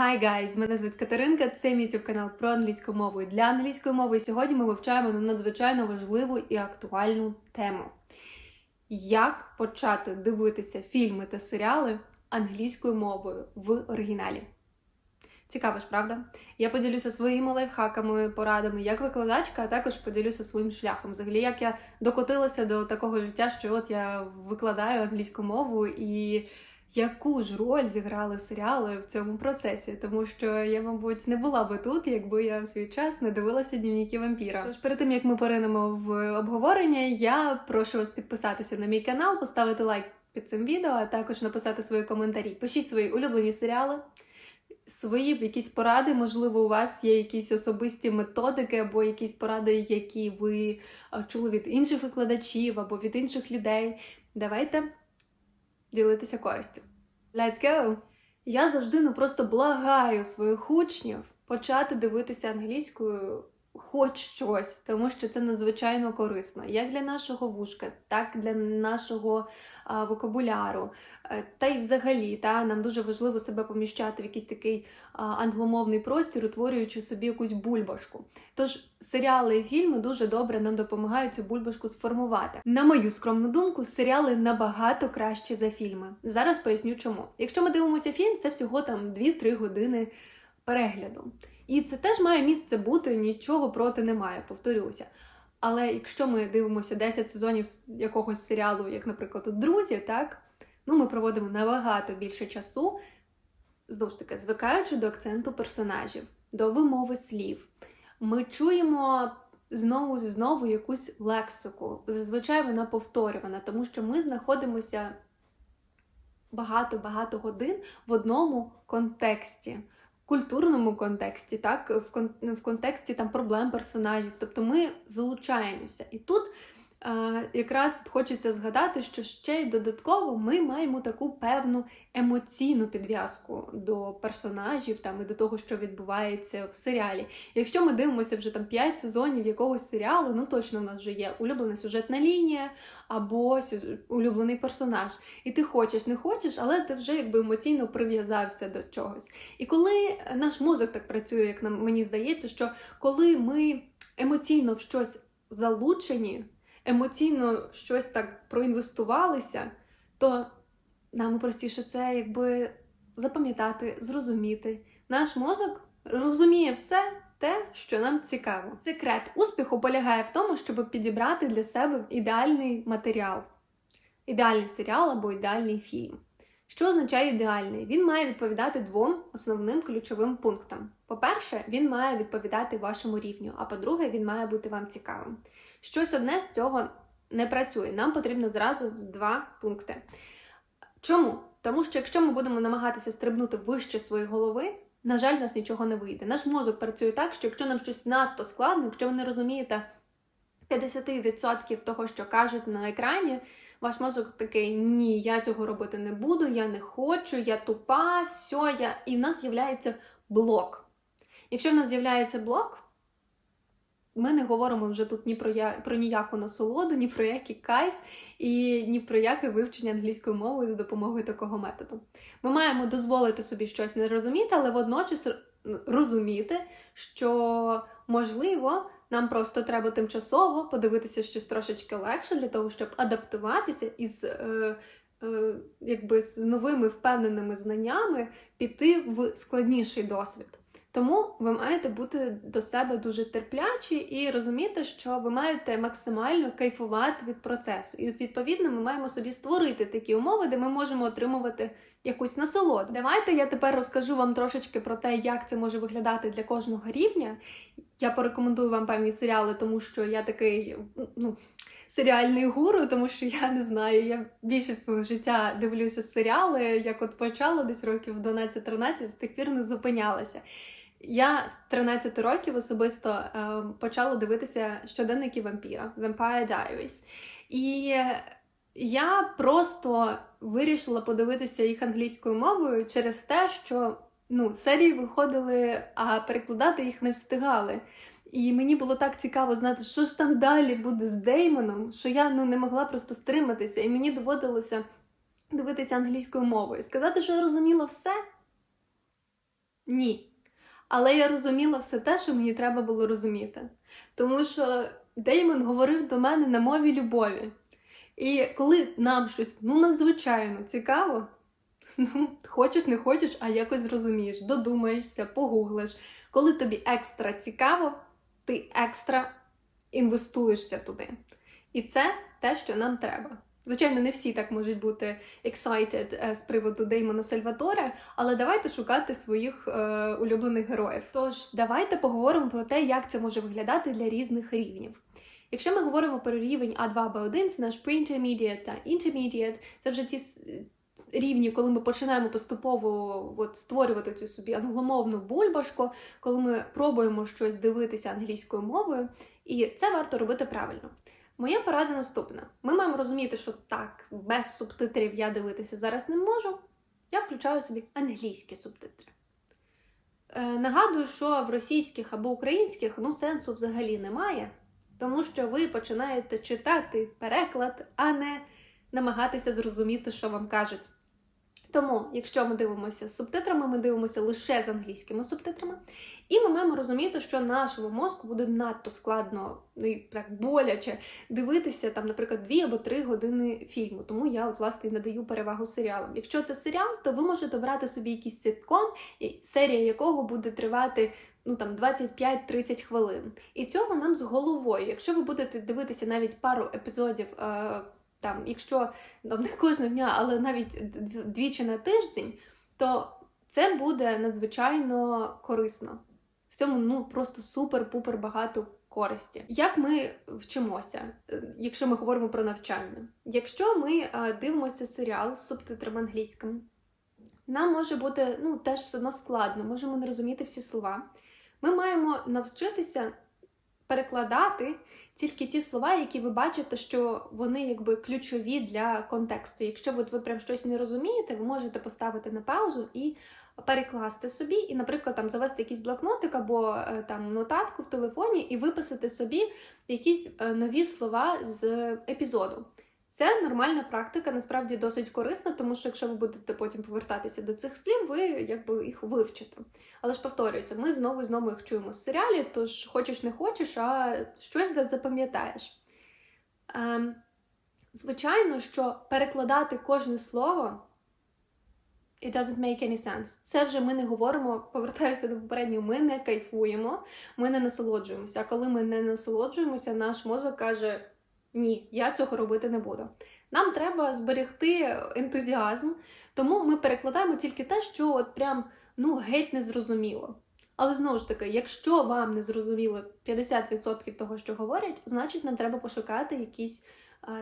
Hi guys! Мене звуть Катеринка, це мій youtube канал про англійську мову і для англійської мови. І сьогодні ми вивчаємо надзвичайно важливу і актуальну тему: як почати дивитися фільми та серіали англійською мовою в оригіналі. Цікаво ж, правда? Я поділюся своїми лайфхаками, порадами як викладачка, а також поділюся своїм шляхом. Взагалі, як я докотилася до такого життя, що от я викладаю англійську мову і яку ж роль зіграли серіали в цьому процесі, тому що я, мабуть, не була би тут, якби я в свій час не дивилася дневники вампіра. Тож перед тим як ми поринемо в обговорення, я прошу вас підписатися на мій канал, поставити лайк під цим відео, а також написати свої коментарі. Пишіть свої улюблені серіали. Свої якісь поради, можливо, у вас є якісь особисті методики або якісь поради, які ви чули від інших викладачів або від інших людей. Давайте ділитися користю. Let's go! Я завжди ну просто благаю своїх учнів почати дивитися англійською хоч щось, тому що це надзвичайно корисно як для нашого вушка, так для нашого а, вокабуляру. Е, Та й взагалі, та нам дуже важливо себе поміщати в якийсь такий а, англомовний простір, утворюючи собі якусь бульбашку. Тож серіали і фільми дуже добре нам допомагають цю бульбашку сформувати. На мою скромну думку, серіали набагато кращі за фільми. Зараз поясню чому. Якщо ми дивимося фільм, це всього там 2-3 години перегляду. І це теж має місце бути, нічого проти немає, повторюся. Але якщо ми дивимося 10 сезонів якогось серіалу, як, наприклад, у друзі, так ну ми проводимо набагато більше часу, знову ж таки, звикаючи до акценту персонажів, до вимови слів. Ми чуємо знову знову якусь лексику. Зазвичай вона повторювана, тому що ми знаходимося багато-багато годин в одному контексті. Культурному контексті, так, в, кон в контексті там проблем персонажів. Тобто ми залучаємося. І тут якраз хочеться згадати, що ще й додатково ми маємо таку певну емоційну підв'язку до персонажів там, і до того, що відбувається в серіалі. Якщо ми дивимося вже там 5 сезонів якогось серіалу, ну точно у нас вже є улюблена сюжетна лінія або улюблений персонаж. І ти хочеш, не хочеш, але ти вже якби емоційно прив'язався до чогось. І коли наш мозок так працює, як нам мені здається, що коли ми емоційно в щось залучені, емоційно щось так проінвестувалися, то нам простіше це якби запам'ятати, зрозуміти. Наш мозок розуміє все те, що нам цікаво. Секрет успіху полягає в тому, щоб підібрати для себе ідеальний матеріал, ідеальний серіал або ідеальний фільм. Що означає ідеальний? Він має відповідати двом основним ключовим пунктам. По-перше, він має відповідати вашому рівню, а по-друге, він має бути вам цікавим. Щось одне з цього не працює. Нам потрібно зразу два пункти. Чому? Тому що якщо ми будемо намагатися стрибнути вище своєї голови, на жаль, у нас нічого не вийде. Наш мозок працює так, що якщо нам щось надто складно, якщо ви не розумієте 50% того, що кажуть на екрані, ваш мозок такий: ні, я цього робити не буду, я не хочу, я тупа, все, я... і в нас з'являється блок. Якщо в нас з'являється блок, ми не говоримо вже тут ні про, я... про ніяку насолоду, ні про який кайф і ні про яке вивчення англійської мови за допомогою такого методу. Ми маємо дозволити собі щось не розуміти, але водночас розуміти, що можливо. Нам просто треба тимчасово подивитися щось трошечки легше для того, щоб адаптуватися із е, е, якби з новими впевненими знаннями піти в складніший досвід. Тому ви маєте бути до себе дуже терплячі і розуміти, що ви маєте максимально кайфувати від процесу. І відповідно ми маємо собі створити такі умови, де ми можемо отримувати якусь насолоду. Давайте я тепер розкажу вам трошечки про те, як це може виглядати для кожного рівня. Я порекомендую вам певні серіали, тому що я такий ну, серіальний гуру, тому що я не знаю, я більшість свого життя дивлюся серіали, як от почала десь років 12-13, з тих пір не зупинялася. Я з 13 років особисто е, почала дивитися щоденники вампіра Vampire Diaries. І я просто вирішила подивитися їх англійською мовою через те, що ну, серії виходили, а перекладати їх не встигали. І мені було так цікаво знати, що ж там далі буде з Деймоном, що я ну, не могла просто стриматися, і мені доводилося дивитися англійською мовою. Сказати, що я розуміла все? Ні. Але я розуміла все те, що мені треба було розуміти. Тому що Деймон говорив до мене на мові любові. І коли нам щось ну надзвичайно цікаво, ну, хочеш, не хочеш, а якось зрозумієш, додумаєшся, погуглиш. Коли тобі екстра цікаво, ти екстра інвестуєшся туди. І це те, що нам треба. Звичайно, не всі так можуть бути excited е, з приводу Деймона Сальваторе, але давайте шукати своїх е, улюблених героїв. Тож давайте поговоримо про те, як це може виглядати для різних рівнів. Якщо ми говоримо про рівень А2, Б1, це наш pre-intermediate та intermediate, це вже ті рівні, коли ми починаємо поступово от, створювати цю собі англомовну бульбашку, коли ми пробуємо щось дивитися англійською мовою, і це варто робити правильно. Моя порада наступна: ми маємо розуміти, що так, без субтитрів я дивитися зараз не можу. Я включаю собі англійські субтитри. Е, нагадую, що в російських або українських ну, сенсу взагалі немає, тому що ви починаєте читати переклад, а не намагатися зрозуміти, що вам кажуть. Тому, якщо ми дивимося з субтитрами, ми дивимося лише з англійськими субтитрами, і ми маємо розуміти, що нашому мозку буде надто складно ну, і так боляче дивитися там, наприклад, дві або три години фільму. Тому я от власне надаю перевагу серіалам. Якщо це серіал, то ви можете брати собі якийсь ситком, серія якого буде тривати. Ну там 25-30 хвилин. І цього нам з головою. Якщо ви будете дивитися навіть пару епізодів, е, там, якщо ну, не кожного дня, але навіть двічі на тиждень, то це буде надзвичайно корисно. В цьому ну просто супер-пупер багато користі. Як ми вчимося, е, якщо ми говоримо про навчання? Якщо ми е, дивимося серіал з субтитрами англійськими, нам може бути ну, теж все одно складно, можемо не розуміти всі слова. Ми маємо навчитися перекладати тільки ті слова, які ви бачите, що вони якби ключові для контексту. Якщо от ви прям щось не розумієте, ви можете поставити на паузу і перекласти собі, і, наприклад, там завести якийсь блокнотик або е, там нотатку в телефоні і виписати собі якісь е, нові слова з епізоду. Це нормальна практика, насправді досить корисна, тому що якщо ви будете потім повертатися до цих слів, ви якби їх вивчите. Але ж повторююся, ми знову і знову їх чуємо в серіалі, тож хочеш не хочеш, а щось запам'ятаєш. Ем, звичайно, що перекладати кожне слово it doesn't make any sense. Це вже ми не говоримо, повертаюся до попереднього, ми не кайфуємо, ми не насолоджуємося. А коли ми не насолоджуємося, наш мозок каже: ні, я цього робити не буду. Нам треба зберегти ентузіазм, тому ми перекладаємо тільки те, що от прям ну геть не зрозуміло. Але знову ж таки, якщо вам не зрозуміло 50% того, що говорять, значить нам треба пошукати якийсь е,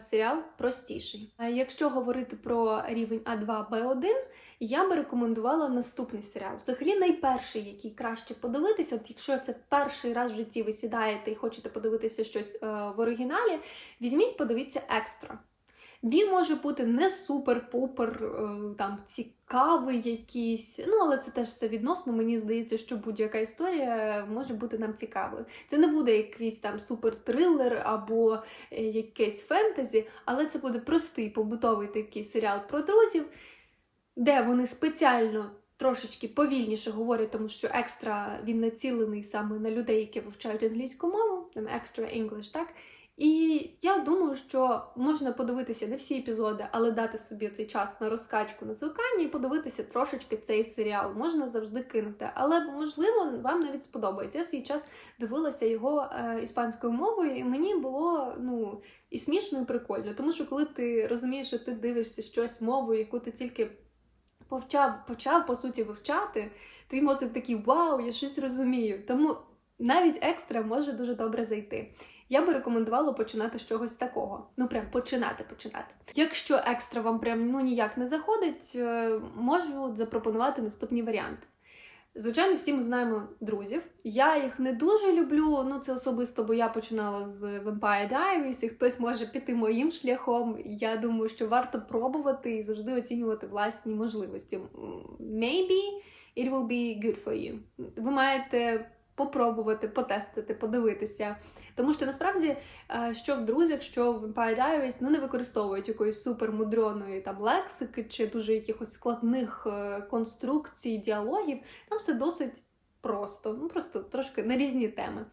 серіал простіший. Якщо говорити про рівень А2, Б1, я би рекомендувала наступний серіал. Взагалі, найперший, який краще подивитися, от якщо це перший раз в житті ви сідаєте і хочете подивитися щось е, в оригіналі, візьміть, подивіться екстра. Він може бути не супер-пупер е, там цікавий якийсь, ну але це теж все відносно. Мені здається, що будь-яка історія може бути нам цікавою. Це не буде якийсь там супер-трилер або е, якесь фентезі, але це буде простий побутовий такий серіал про друзів, де вони спеціально трошечки повільніше говорять, тому що екстра він націлений саме на людей, які вивчають англійську мову, там extra English, так? І я думаю, що можна подивитися не всі епізоди, але дати собі цей час на розкачку на звикання і подивитися трошечки цей серіал. Можна завжди кинути. Але можливо вам навіть сподобається. Я в свій час дивилася його е, іспанською мовою, і мені було ну і смішно, і прикольно. Тому що коли ти розумієш, що ти дивишся щось мовою, яку ти тільки повчав, почав по суті вивчати, твій мозок такий вау, я щось розумію. Тому навіть екстра може дуже добре зайти. Я би рекомендувала починати з чогось такого. Ну прям починати починати. Якщо екстра вам прям ну ніяк не заходить, е, можу запропонувати наступні варіанти. Звичайно, всі ми знаємо друзів. Я їх не дуже люблю. Ну це особисто, бо я починала з Vampire Diaries, і хтось може піти моїм шляхом. Я думаю, що варто пробувати і завжди оцінювати власні можливості. Maybe it will be good for you. Ви маєте попробувати, потестити, подивитися. Тому що насправді, е, що в друзях, що в Empire Diaries, ну не використовують якоїсь супермудроної там лексики чи дуже якихось складних е, конструкцій, діалогів. Там все досить просто, ну просто трошки на різні теми.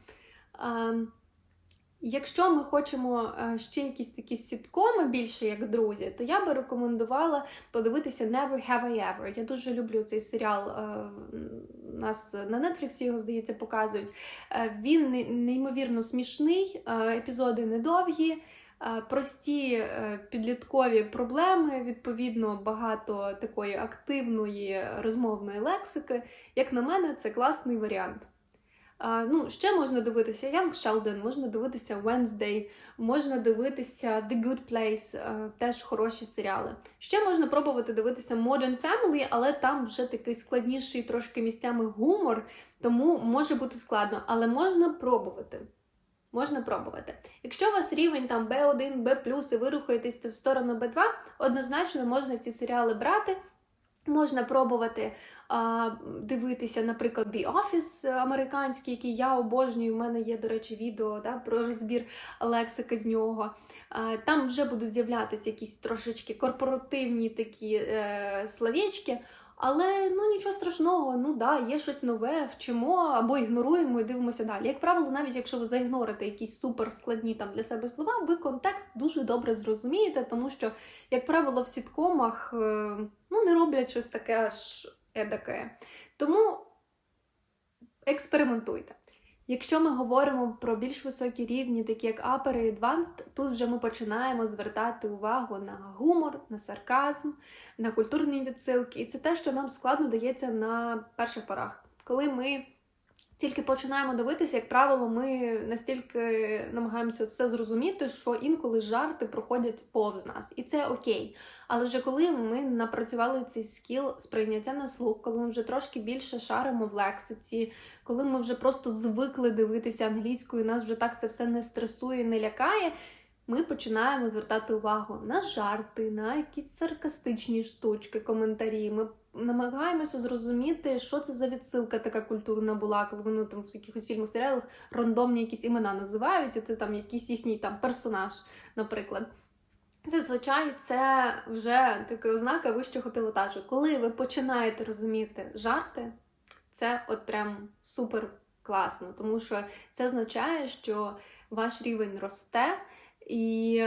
Якщо ми хочемо е, ще якісь такі сіткоми більше як друзі, то я би рекомендувала подивитися Never Have I Ever. Я дуже люблю цей серіал. е, нас на Нетфліксі його, здається, показують. Е, Він неймовірно смішний, епізоди недовгі. Прості підліткові проблеми, відповідно, багато такої активної розмовної лексики. Як на мене, це класний варіант. Ну, ще можна дивитися Young Sheldon, можна дивитися Wednesday, можна дивитися The Good Place, е, теж хороші серіали. Ще можна пробувати дивитися Modern Family, але там вже такий складніший трошки місцями гумор, тому може бути складно, але можна пробувати. Можна пробувати. Якщо у вас рівень там B1, B+, і ви рухаєтесь в сторону B2, однозначно можна ці серіали брати. Можна пробувати а, дивитися, наприклад, The Office американський, який я обожнюю. У мене є, до речі, відео да, про розбір лексики з нього. А, там вже будуть з'являтися якісь трошечки корпоративні такі е, словечки. Але ну нічого страшного, ну да, є щось нове, вчимо або ігноруємо і дивимося далі. Як правило, навіть якщо ви заігнорите якісь суперскладні там для себе слова, ви контекст дуже добре зрозумієте, тому що, як правило, в сіткомах е, ну, не роблять щось таке аж едаке. Тому експериментуйте. Якщо ми говоримо про більш високі рівні, такі як Upper і Advanced, тут вже ми починаємо звертати увагу на гумор, на сарказм, на культурні відсилки. І це те, що нам складно дається на перших порах. Коли ми тільки починаємо дивитися, як правило, ми настільки намагаємося все зрозуміти, що інколи жарти проходять повз нас, і це окей. Але вже коли ми напрацювали цей скіл сприйняття на слух, коли ми вже трошки більше шаримо в лексиці, коли ми вже просто звикли дивитися англійською, нас вже так це все не стресує, не лякає. Ми починаємо звертати увагу на жарти, на якісь саркастичні штучки, коментарі. Ми намагаємося зрозуміти, що це за відсилка така культурна була, коли вони там в якихось фільмах, серіалах рандомні якісь імена називають, і це там якийсь їхній там персонаж, наприклад. Зазвичай це вже така ознака вищого пілотажу. Коли ви починаєте розуміти жарти, це от прям супер класно, тому що це означає, що ваш рівень росте, і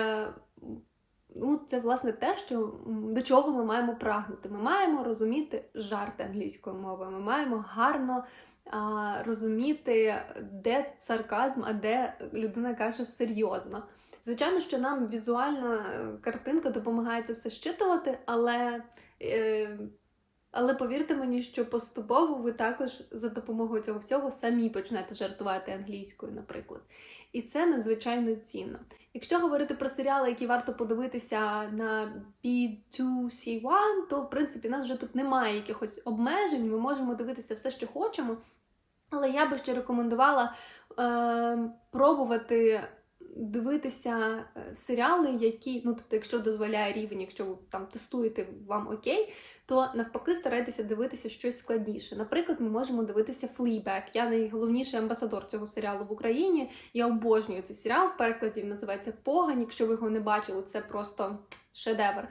ну, це власне те, що до чого ми маємо прагнути. Ми маємо розуміти жарти англійською мовою, ми маємо гарно а, розуміти, де сарказм, а де людина каже серйозно. Звичайно, що нам візуальна е, картинка допомагає це все щитувати, але, е, але повірте мені, що поступово ви також за допомогою цього всього самі почнете жартувати англійською, наприклад. І це надзвичайно цінно. Якщо говорити про серіали, які варто подивитися на B2C1, то в принципі нас вже тут немає якихось обмежень, ми можемо дивитися все, що хочемо. Але я би ще рекомендувала е, пробувати дивитися е, серіали, які, ну тобто, якщо дозволяє рівень, якщо ви там тестуєте вам окей, то навпаки старайтеся дивитися щось складніше. Наприклад, ми можемо дивитися флібек. Я найголовніший амбасадор цього серіалу в Україні. Я обожнюю цей серіал. В перекладі називається Погань. Якщо ви його не бачили, це просто шедевр.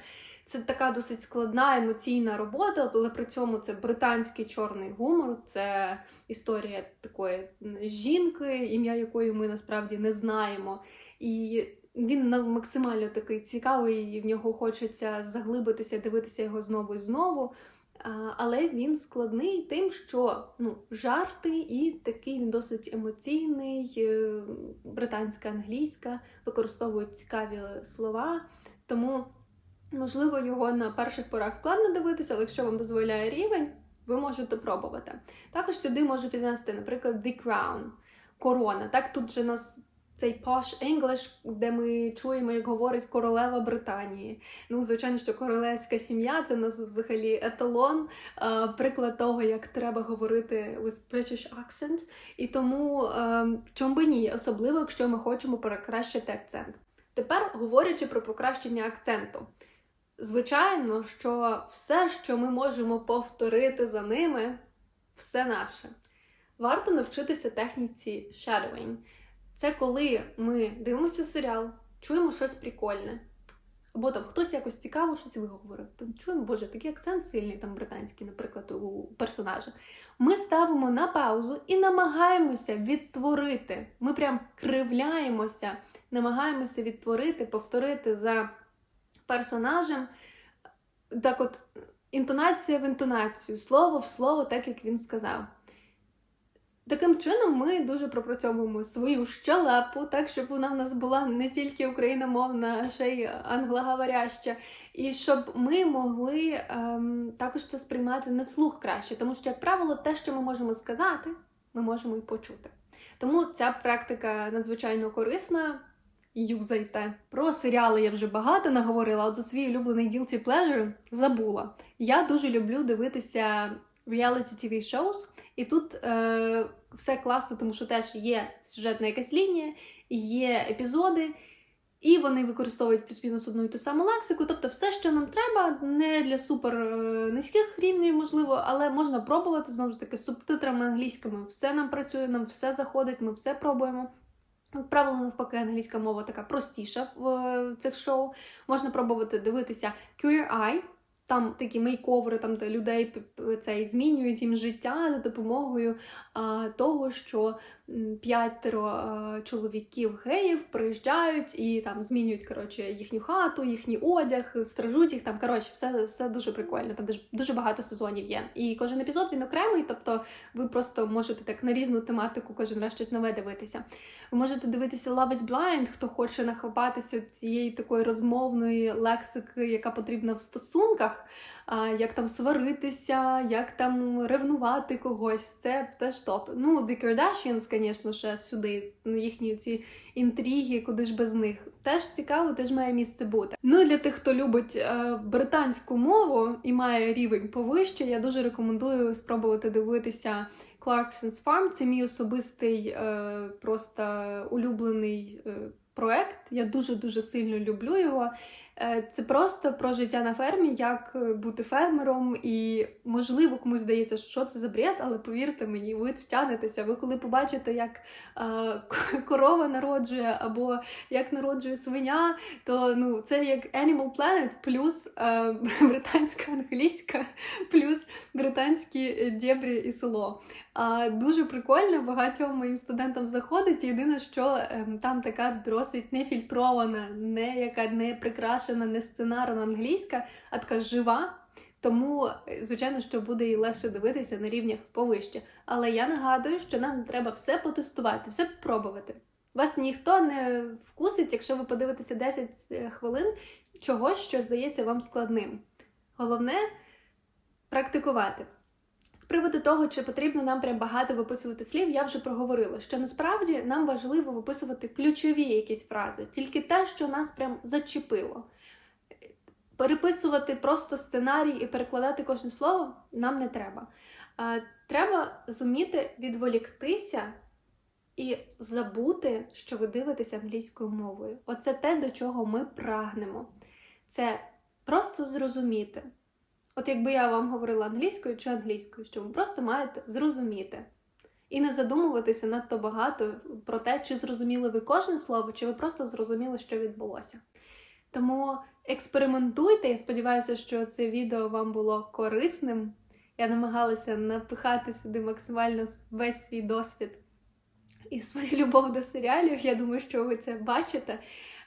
Це така досить складна емоційна робота, але при цьому це британський чорний гумор, це історія такої жінки, ім'я якої ми насправді не знаємо. І він максимально такий цікавий, і в нього хочеться заглибитися, дивитися його знову і знову. Але він складний тим, що ну, жарти і такий досить емоційний, е, британська, англійська, використовують цікаві слова. Тому, можливо, його на перших порах складно дивитися, але якщо вам дозволяє рівень, ви можете пробувати. Також сюди можу піднести, наприклад, The Crown, корона. Так, тут же нас цей posh English, де ми чуємо, як говорить королева Британії. Ну, звичайно, що королевська сім'я це у нас взагалі еталон, е, приклад того, як треба говорити with British accent. І тому е, чому би ні, особливо, якщо ми хочемо покращити акцент. Тепер говорячи про покращення акценту. Звичайно, що все, що ми можемо повторити за ними, все наше. Варто навчитися техніці shadowing. Це коли ми дивимося серіал, чуємо щось прикольне. Або там хтось якось цікаво щось виговорив. Там чуємо, боже, такий акцент сильний, там британський, наприклад, у персонажа. Ми ставимо на паузу і намагаємося відтворити. Ми прям кривляємося, намагаємося відтворити, повторити за персонажем. Так от, інтонація в інтонацію, слово в слово, так як він сказав. Таким чином, ми дуже пропрацьовуємо свою щелепу, так щоб вона в нас була не тільки україномовна, а ще й англоговоряща. І щоб ми могли ем, також це сприймати на слух краще, тому що, як правило, те, що ми можемо сказати, ми можемо і почути. Тому ця практика надзвичайно корисна. Юзайте. Про серіали я вже багато наговорила, от за свій улюблений Guilty Pleasure забула. Я дуже люблю дивитися reality TV shows, і тут е, все класно, тому що теж є сюжетна якась лінія, є епізоди, і вони використовують плюс-мінус одну і ту саму лексику. Тобто, все, що нам треба, не для супер е, низьких рівнів, можливо, але можна пробувати знову ж таки з субтитрами англійськими. Все нам працює, нам все заходить, ми все пробуємо. Правило, навпаки, англійська мова така простіша в е, цих шоу. Можна пробувати дивитися Queer Eye, там такі мейковери, там де людей цей змінюють їм життя за допомогою а, того, що п'ятеро чоловіків геїв приїжджають і там змінюють коротше їхню хату, їхній одяг, стражуть їх там. Коротше, все, все дуже прикольно. Там дуже, багато сезонів є. І кожен епізод він окремий, тобто ви просто можете так на різну тематику кожен раз щось нове дивитися. Ви можете дивитися Love is Blind, хто хоче нахопатися цієї такої розмовної лексики, яка потрібна в стосунках, як там сваритися, як там ревнувати когось. Це теж топ. Ну, The Kardashians, звісно, ще сюди, ну, їхні ці інтриги, куди ж без них. Теж цікаво, теж має місце бути. Ну і для тих, хто любить е, британську мову і має рівень повище, я дуже рекомендую спробувати дивитися. Clarkson's Farm це мій особистий е, просто улюблений е, проект. Я дуже-дуже сильно люблю його. Е, це просто про життя на фермі, як е, бути фермером, і можливо комусь здається, що це за бред, але повірте мені, ви втягнетеся. Ви коли побачите, як е, корова народжує або як народжує свиня, то ну це як Animal Planet плюс е, британська англійська, плюс британські дєбрі і село. А, Дуже прикольно, багатьом моїм студентам заходить. Єдине, що ем, там така досить нефільтрована, не яка не прикрашена, не сценарна англійська, а така жива. Тому, е, звичайно, що буде і легше дивитися на рівнях повище. Але я нагадую, що нам треба все потестувати, все пробувати. Вас ніхто не вкусить, якщо ви подивитеся 10 хвилин чогось, що здається вам складним. Головне практикувати. З приводу того, чи потрібно нам прям багато виписувати слів, я вже проговорила, що насправді нам важливо виписувати ключові якісь фрази, тільки те, що нас прям зачепило. Переписувати просто сценарій і перекладати кожне слово нам не треба. Треба зуміти відволіктися і забути, що ви дивитеся англійською мовою. Оце те, до чого ми прагнемо. Це просто зрозуміти. От якби я вам говорила англійською чи англійською, що ви просто маєте зрозуміти. І не задумуватися надто багато про те, чи зрозуміли ви кожне слово, чи ви просто зрозуміли, що відбулося. Тому експериментуйте, я сподіваюся, що це відео вам було корисним. Я намагалася напихати сюди максимально весь свій досвід і свою любов до серіалів. Я думаю, що ви це бачите.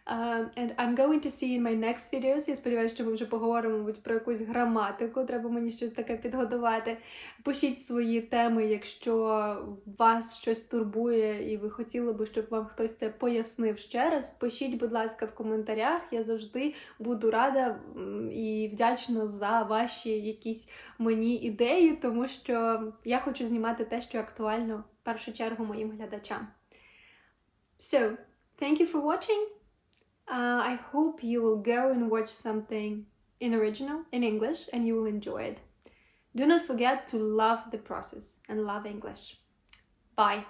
Uh, and I'm going to see in my next videos. Я сподіваюся, що ми вже поговоримо мабуть, про якусь граматику. Треба мені щось таке підготувати. Пишіть свої теми, якщо вас щось турбує, і ви хотіли би, щоб вам хтось це пояснив ще раз. Пишіть, будь ласка, в коментарях. Я завжди буду рада і вдячна за ваші якісь мені ідеї, тому що я хочу знімати те, що актуально в першу чергу моїм глядачам. So, thank you for watching. Uh, I hope you will go and watch something in original, in English, and you will enjoy it. Do not forget to love the process and love English. Bye.